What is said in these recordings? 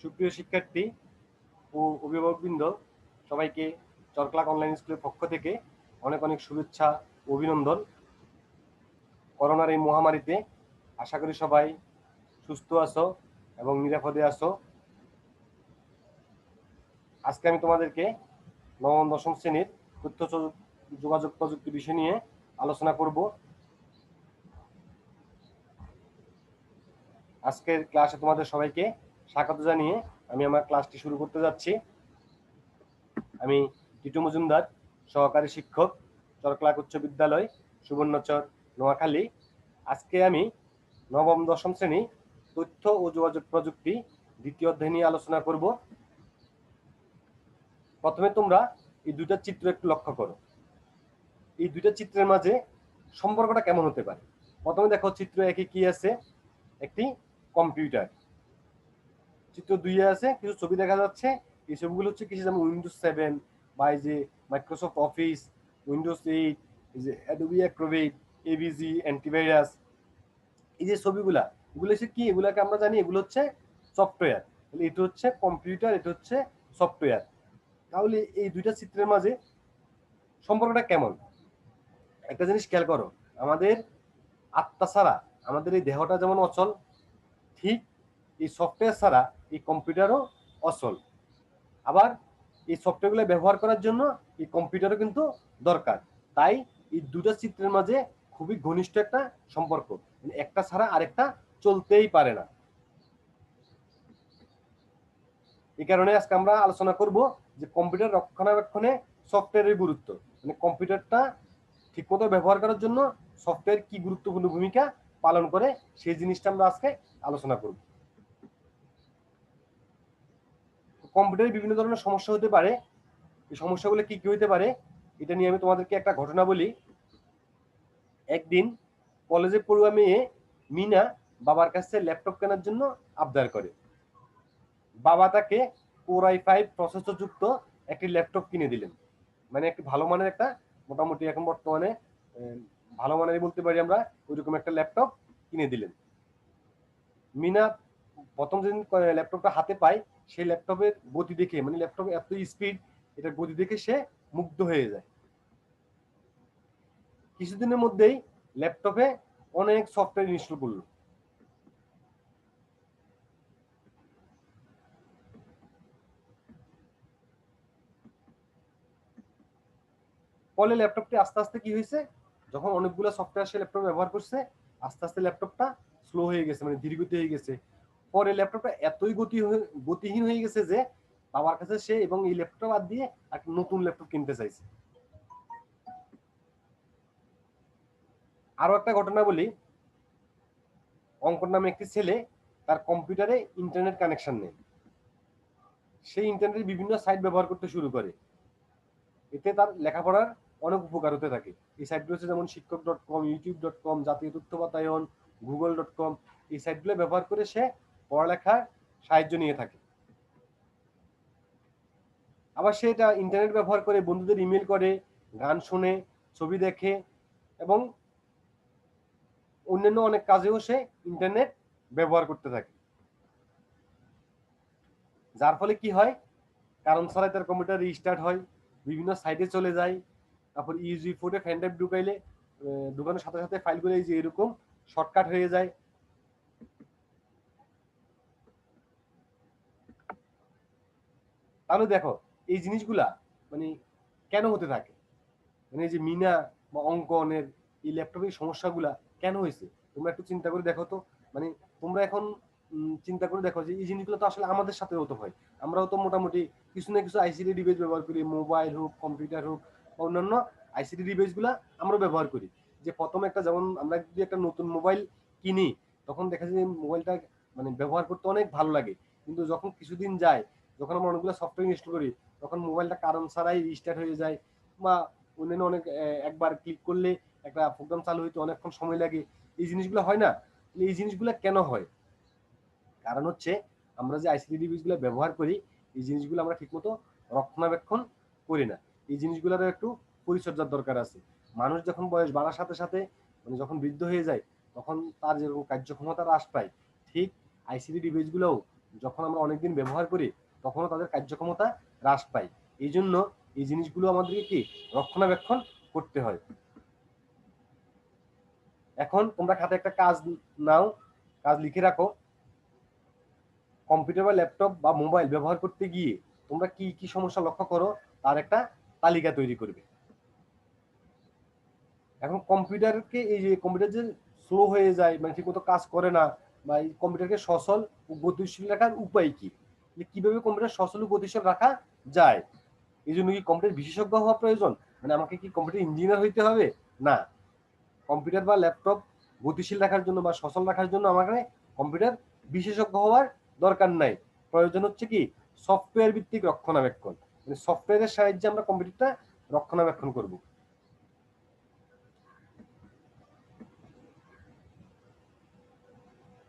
সুপ্রিয় শিক্ষার্থী ও অভিভাবকবৃন্দ, সবাইকে চরক্লাক অনলাইন স্কুলের পক্ষ থেকে অনেক অনেক শুভেচ্ছা ও অভিনন্দন। করোনার এই মহামারীতে আশা করি সবাই সুস্থ আছো এবং নিরাপদে আছো। আজকে আমি তোমাদেরকে নবম, দশম শ্রেণির তথ্য যোগাযোগ প্রযুক্তি বিষয় নিয়ে আলোচনা করব। আজকের ক্লাসে তোমাদের সবাইকে স্বাগত জানিয়ে আমি আমার ক্লাসটি শুরু করতে যাচ্ছি। আমি টিটু মজুমদার, সহকারী শিক্ষক, চরক্লাক উচ্চ বিদ্যালয়, সুবর্ণচর, নোয়াখালী। আজকে আমি নবম, দশম শ্রেণি তথ্য ও যোগাযোগ প্রযুক্তি দ্বিতীয় অধ্যায় নিয়ে আলোচনা করব। প্রথমে তোমরা এই দুইটা চিত্র একটু লক্ষ্য করো। এই দুইটা চিত্রের মাঝে সম্পর্কটা কেমন হতে পারে? প্রথমে দেখো চিত্র একে কি আছে? একটি কম্পিউটার। চিত্র দুইয়ে আছে, কিছু ছবি দেখা যাচ্ছে। এই ছবিগুলো হচ্ছে কিছু যেমন উইন্ডোজ সেভেন বা যে মাইক্রোসফট অফিস উইন্ডোজ এইট এই যে অ্যাডোবি অ্যাক্রোবেট এবিজি অ্যান্টিভাইরাস এই যে ছবিগুলা, এগুলো হচ্ছে কি? এগুলাকে আমরা জানি, এগুলো হচ্ছে সফটওয়্যার তাহলে এটা হচ্ছে কম্পিউটার এটা হচ্ছে সফটওয়্যার তাহলে এই দুইটা চিত্রের মাঝে সম্পর্কটা কেমন? একটা জিনিস খেয়াল করো, আমাদের আত্মা ছাড়া আমাদের এই দেহটা যেমন অচল, ঠিক এই সফটওয়্যার ছাড়া এই কম্পিউটারও অচল। আবার এই সফটওয়্যারগুলো ব্যবহার করার জন্য এই কম্পিউটারও কিন্তু দরকার। তাই এই দুটো চিত্রের মাঝে খুবই ঘনিষ্ঠ একটা সম্পর্ক। একটা ছাড়া আরেকটা চলতেই পারে না। এই কারণে আজকে আমরা আলোচনা করব যে কম্পিউটার রক্ষণাবেক্ষণে সফটওয়্যারের গুরুত্ব। মানে কম্পিউটারটা ঠিকমতো ব্যবহার করার জন্য সফটওয়্যার কি গুরুত্বপূর্ণ ভূমিকা পালন করে সেই জিনিসটা আমরা আজকে আলোচনা করব। কম্পিউটারে বিভিন্ন ধরনের সমস্যা হতে পারে। এই সমস্যাগুলো কি কি হতে পারে, এটা নিয়ে আমি তোমাদেরকে একটা ঘটনা বলি। একদিন কলেজে পড়ুয়া মেয়ে মিনা বাবার কাছে ল্যাপটপ কেনার জন্য আবদার করে। বাবা তাকে কোর আই ফাইভ প্রসেসর যুক্ত একটি ল্যাপটপ কিনে দিলেন। মানে একটি ভালো মানের একটা, মোটামুটি এখন বর্তমানে ভালো মানের বলতে পারি আমরা, ওইরকম একটা ল্যাপটপ কিনে দিলেন। মিনা প্রথম যেদিন ল্যাপটপটা হাতে পায় সেই ল্যাপটপের গতি দেখে মানে ল্যাপটপ এত স্পিড এটার গতি দেখে সে মুগ্ধ হয়ে যায়। কিছুদিনের মধ্যেই ল্যাপটপে অনেক সফটওয়্যার ইনস্টল করল। ফলে ল্যাপটপটি আস্তে আস্তে কি হয়েছে? যখন অনেকগুলো সফটওয়্যার সে ল্যাপটপ ব্যবহার করছে, আস্তে আস্তে ল্যাপটপটা স্লো হয়ে গেছে মানে ধীরগতি হয়ে গেছে। পরে ল্যাপটপটা এতই গতি গতিহীন হয়ে গেছে যে বাবার কাছে সে এবং এই ল্যাপটপ বাদ দিয়ে একটা নতুন ল্যাপটপ কিনতে চাইছে। আরও একটা ঘটনা বলি। অঙ্কন নামে একটি ছেলে তার কম্পিউটারে ইন্টারনেট কানেকশন নেই। সেই ইন্টারনেটের বিভিন্ন সাইট ব্যবহার করতে শুরু করে। এতে তার লেখাপড়ার অনেক উপকার হতে থাকে। এই সাইটগুলো হচ্ছে যেমন Shikkhok dot com YouTube dot com জাতীয় তথ্য বাতায়ন গুগল ডট কম এই সাইটগুলো ব্যবহার করে সে পড়ালেখার সাহায্য নিয়ে থাকে। আবার সে এটা ইন্টারনেট ব্যবহার করে, বন্ধুদের ইমেল করে, গান শুনে, ছবি দেখে এবং অন্যান্য অনেক কাজেও সে ইন্টারনেট ব্যবহার করতে থাকে। যার ফলে কি হয়? কারণ ছাড়াই তার কম্পিউটার রিস্টার্ট হয়, বিভিন্ন সাইটে চলে যায়, তারপর ইউজি ফোরে ফ্যান ঢুকাইলে ঢুকানোর সাথে সাথে ফাইলগুলো এই যে এরকম শর্টকাট হয়ে যায় তাহলে দেখো, এই জিনিসগুলা মানে কেন হতে থাকে? মানে এই যে মিনা বা অঙ্কনের এই ল্যাপটপের সমস্যাগুলা কেন হয়েছে? তোমরা একটু চিন্তা করে দেখো তো। মানে তোমরা এখন চিন্তা করে দেখো যে এই জিনিসগুলো তো আসলে আমাদের সাথে হতে হয়। আমরাও তো মোটামুটি কিছু না কিছু আইসিডি ডিভাইস ব্যবহার করি মোবাইল হোক কম্পিউটার হোক বা অন্যান্য আইসিডি ডিভাইসগুলা আমরা ব্যবহার করি। যে প্রথম একটা যেমন আমরা যদি একটা নতুন মোবাইল কিনি, তখন দেখা যায় যে মোবাইলটা মানে ব্যবহার করতে অনেক ভালো লাগে। কিন্তু যখন কিছুদিন যায় যখন আমরা অনেকগুলো সফটওয়্যার ইনস্টল করি, তখন মোবাইলটা কারণ ছাড়াই রিস্টার্ট হয়ে যায় বা অন্যান্য অনেক একবার ক্লিক করলে একটা প্রোগ্রাম চালু হইতে অনেকক্ষণ সময় লাগে। এই জিনিসগুলো হয় না। এই জিনিসগুলো কেন হয়? কারণ হচ্ছে আমরা যে আইসিডি ডিভাইসগুলো ব্যবহার করি, এই জিনিসগুলো আমরা ঠিকমতো রক্ষণাবেক্ষণ করি না। এই জিনিসগুলোরও একটু পরিচর্যার দরকার আছে। মানুষ যখন বয়স বাড়ার সাথে সাথে মানে যখন বৃদ্ধ হয়ে যায়, তখন তার যেরকম কার্যক্ষমতা হ্রাস পায়, ঠিক আইসিডি ডিভাইসগুলোও যখন আমরা অনেকদিন ব্যবহার করি তখনও তাদের কার্যক্ষমতা হ্রাস পায়। এই জন্য এই জিনিসগুলো আমাদেরকে কি রক্ষণাবেক্ষণ করতে হয়। এখন তোমরা খাতে একটা কাজ নাও, কাজ লিখে রাখো। কম্পিউটার বা ল্যাপটপ বা মোবাইল ব্যবহার করতে গিয়ে তোমরা কি কি সমস্যা লক্ষ্য করো, তার একটা তালিকা তৈরি করবে। এখন কম্পিউটারকে এই যে কম্পিউটার যে স্লো হয়ে যায় মানে ঠিক মতো কাজ করে না, বা এই কম্পিউটারকে সচল ও গতিশীল রাখার উপায় কি? কীভাবে কম্পিউটার সচল গতিশীল রাখা যায়? এই জন্য কি কম্পিউটার বিশেষজ্ঞ হওয়া প্রয়োজন? মানে আমাকে কি কম্পিউটার ইঞ্জিনিয়ার হইতে হবে? না। কম্পিউটার বা ল্যাপটপ গতিশীল রাখার জন্য বা সচল রাখার জন্য আমাকে কম্পিউটার বিশেষজ্ঞ হওয়ার দরকার নাই। প্রয়োজন হচ্ছে কি সফটওয়্যার ভিত্তিক রক্ষণাবেক্ষণ। মানে সফটওয়্যারের সাহায্যে আমরা কম্পিউটারটা রক্ষণাবেক্ষণ করব।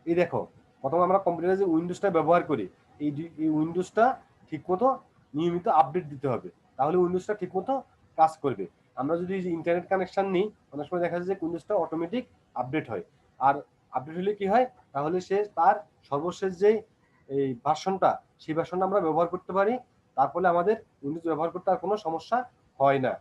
এই দেখো, প্রথম আমরা কম্পিউটারে যে উইন্ডোজটা ব্যবহার করি। এই এই উইন্ডোজটা ঠিকমতো নিয়মিত আপডেট দিতে হবে। তাহলে উইন্ডোজটা ঠিকমতো কাজ করবে। আমরা যদি ইন্টারনেট কানেকশন নিই, অনেক সময় দেখা যায় যে উইন্ডোজটা অটোমেটিক আপডেট হয়। আর আপডেট হলে কি হয়? তাহলে সে তার সর্বশেষ যে এই ভার্সনটা সেই ভার্সনটা আমরা ব্যবহার করতে পারি। তার ফলে আমাদের উইন্ডোজ ব্যবহার করতে আর কোনো সমস্যা হয় না।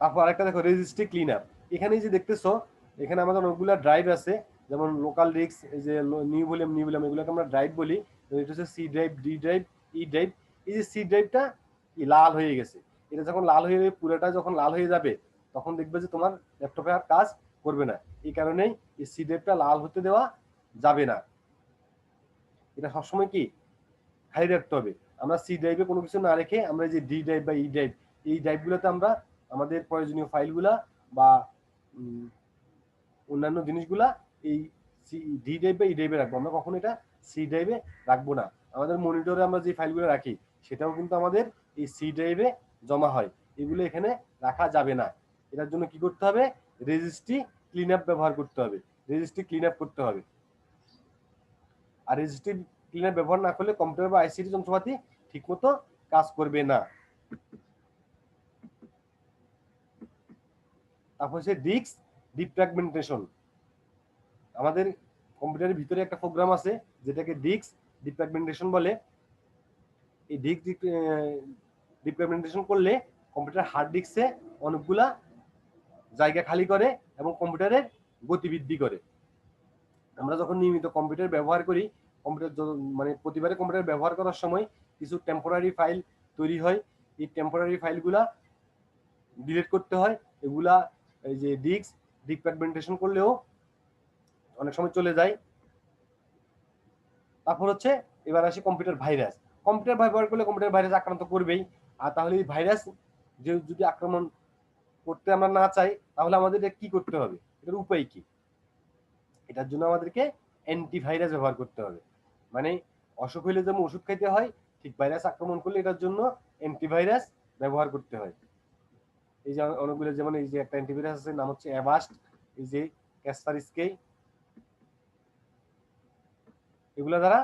তারপর আরেকটা দেখো রেজিস্ট্রি ক্লিন আপ এখানে যে দেখতেছো, এখানে আমাদের অনেকগুলো ড্রাইভ আছে। যেমন লোকাল ডিস্ক এই যে নিউ ভলিউম নিউ ভলিউম এগুলোকে আমরা ড্রাইভ বলি এটা হচ্ছে C drive D drive E drive এই যে সি ড্রাইভটা লাল হয়ে গেছে। এটা যখন লাল হয়ে পুরোটা যখন লাল হয়ে যাবে, তখন দেখবে যে তোমার ল্যাপটপে আর কাজ করবে না। এই কারণেই এই সি ড্রাইভটা লাল হতে দেওয়া যাবে না। এটা সবসময় কি? খালি রাখতে হবে। আমরা সি ড্রাইভে কোনো কিছু না রেখে আমরা যে ডি ড্রাইভ বা ই ড্রাইভ এই ড্রাইভগুলোতে আমরা আমাদের প্রয়োজনীয় ফাইলগুলা বা অন্যান্য জিনিসগুলা এই ডি ড্রাইভ ই ড্রাইভে রাখব। আমরা কখনো এটা সি ড্রাইভে রাখব না। আমাদের মনিটরে আমরা যে ফাইলগুলো রাখি, সেটাও কিন্তু আমাদের এই সি ড্রাইভে জমা হয়। এগুলো এখানে রাখা যাবে না। এটার জন্য কি করতে হবে? রেজিস্ট্রি ক্লিন আপ ব্যবহার করতে হবে। রেজিস্ট্রি ক্লিন আপ করতে হবে। আর রেজিস্ট্রি ক্লিন আপ ব্যবহার না করলে কম্পিউটার বা আইসিটি যন্ত্রপাতি ঠিকমতো কাজ করবে না। তারপর হচ্ছে ডিস্ক ডিফ্র্যাগমেন্টেশন আমাদের কম্পিউটারের ভিতরে একটা প্রোগ্রাম আছে, যেটাকে ডিস্ক ডিফ্র্যাগমেন্টেশন বলে। এই ডিস্ক ডিফ্র্যাগমেন্টেশন করলে কম্পিউটার হার্ড ডিস্কে অনেকগুলা জায়গা খালি করে এবং কম্পিউটারের গতি বৃদ্ধি করে। আমরা যখন নিয়মিত কম্পিউটার ব্যবহার করি, কম্পিউটার মানে প্রতিবারে কম্পিউটার ব্যবহার করার সময় কিছু টেম্পোরারি ফাইল তৈরি হয়। এই টেম্পোরারি ফাইলগুলা ডিলিট করতে হয়। এগুলা এই যে ডিস্ক ডিফ্র্যাগমেন্টেশন করলেও অনেক সময় চলে যায়। তারপর হচ্ছে এবার আসি কম্পিউটার ভাইরাস কম্পিউটার ব্যবহার করলে কম্পিউটার ভাইরাস আক্রান্ত করবেই। আর তাহলে এই ভাইরাস যে যদি আক্রমণ করতে আমরা না চাই, তাহলে আমাদের কি করতে হবে? এটার উপায় কি? এটার জন্য আমাদেরকে অ্যান্টিভাইরাস ব্যবহার করতে হবে। মানে অসুখ হইলে যেমন ওষুধ খাইতে হয়, ঠিক ভাইরাস আক্রমণ করলে এটার জন্য অ্যান্টিভাইরাস ব্যবহার করতে হয়। এই যে অনেকগুলো যেমন এই যে একটা অ্যান্টিভাইরাস আছে, নাম হচ্ছে অ্যাভাস্ট এই যে ক্যাসপারিসকে এগুলো দ্বারা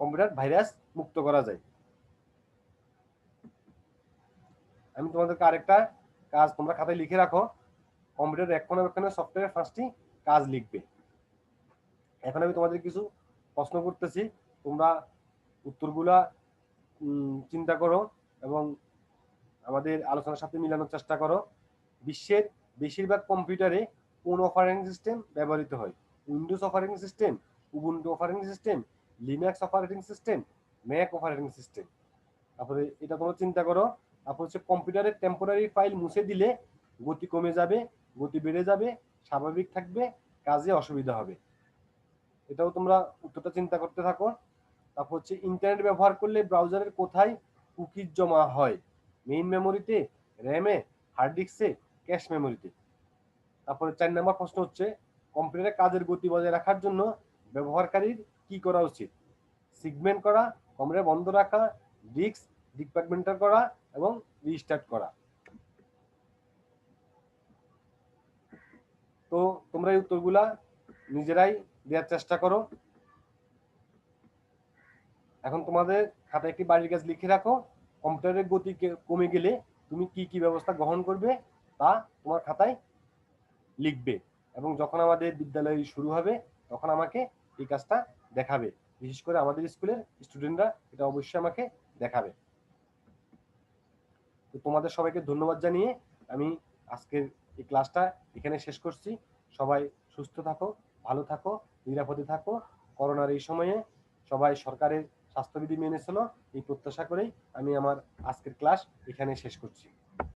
কম্পিউটার ভাইরাস মুক্ত করা যায়। আমি তোমাদেরকে আরেকটা কাজ তোমরা খাতায় লিখে রাখো। কম্পিউটার রক্ষণাবেক্ষণের সফটওয়্যার পাঁচটি কাজ লিখবে। এখন আমি তোমাদের কিছু প্রশ্ন করতেছি। তোমরা উত্তরগুলা চিন্তা করো এবং আমাদের আলোচনার সাথে মিলানোর চেষ্টা করো। বিশ্বের বেশিরভাগ কম্পিউটারে কোন অপারেটিং সিস্টেম ব্যবহৃত হয়? Windows operating system Ubuntu operating system Linux operating system Mac operating system তারপরে এটা তোমরা চিন্তা করো, তারপর হচ্ছে কম্পিউটারের টেম্পোরারি ফাইল মুছে দিলে গতি কমে যাবে, গতি বেড়ে যাবে, স্বাভাবিক থাকবে, কাজে অসুবিধা হবে। এটাও তোমরা উত্তরটা চিন্তা করতে থাকো। তারপর হচ্ছে ইন্টারনেট ব্যবহার করলে ব্রাউজারের কোথায় কুকিজ জমা হয়? মেইন মেমোরিতে র্যামে হার্ড ডিস্কে ক্যাশ মেমোরিতে তারপরে চার নম্বর প্রশ্ন হচ্ছে কম্পিউটারে কাজের গতি বজায় রাখার জন্য ব্যবহারকারীর কি করা উচিত? সিগমেন্ট করা কম্পিউটার বন্ধ রাখা, ডিস্ক ডিপার্টমেন্টাল করা এবং রিস্টার্ট করা। তো তোমরা এই উত্তরগুলা নিজেরাই দেওয়ার চেষ্টা করো। এখন তোমাদের খাতায় একটি বাড়ির কাজ লিখে রাখো। কম্পিউটারের গতি কমে গেলে তুমি কি কি ব্যবস্থা গ্রহণ করবে তা তোমার খাতায় লিখবে এবং যখন আমাদের বিদ্যালয় শুরু হবে তখন আমাকে এই কাজটা দেখাবে। বিশেষ করে আমাদের স্কুলের স্টুডেন্টরা এটা অবশ্যই আমাকে দেখাবে। তো তোমাদের সবাইকে ধন্যবাদ জানিয়ে আমি আজকের এই ক্লাসটা এখানে শেষ করছি। সবাই সুস্থ থাকো, ভালো থাকো, নিরাপদে থাকো। করোনার এই সময়ে সবাই সরকারের স্বাস্থ্যবিধি মেনে চলো, এই প্রত্যাশা করেই আমি আমার আজকের ক্লাস এখানে শেষ করছি।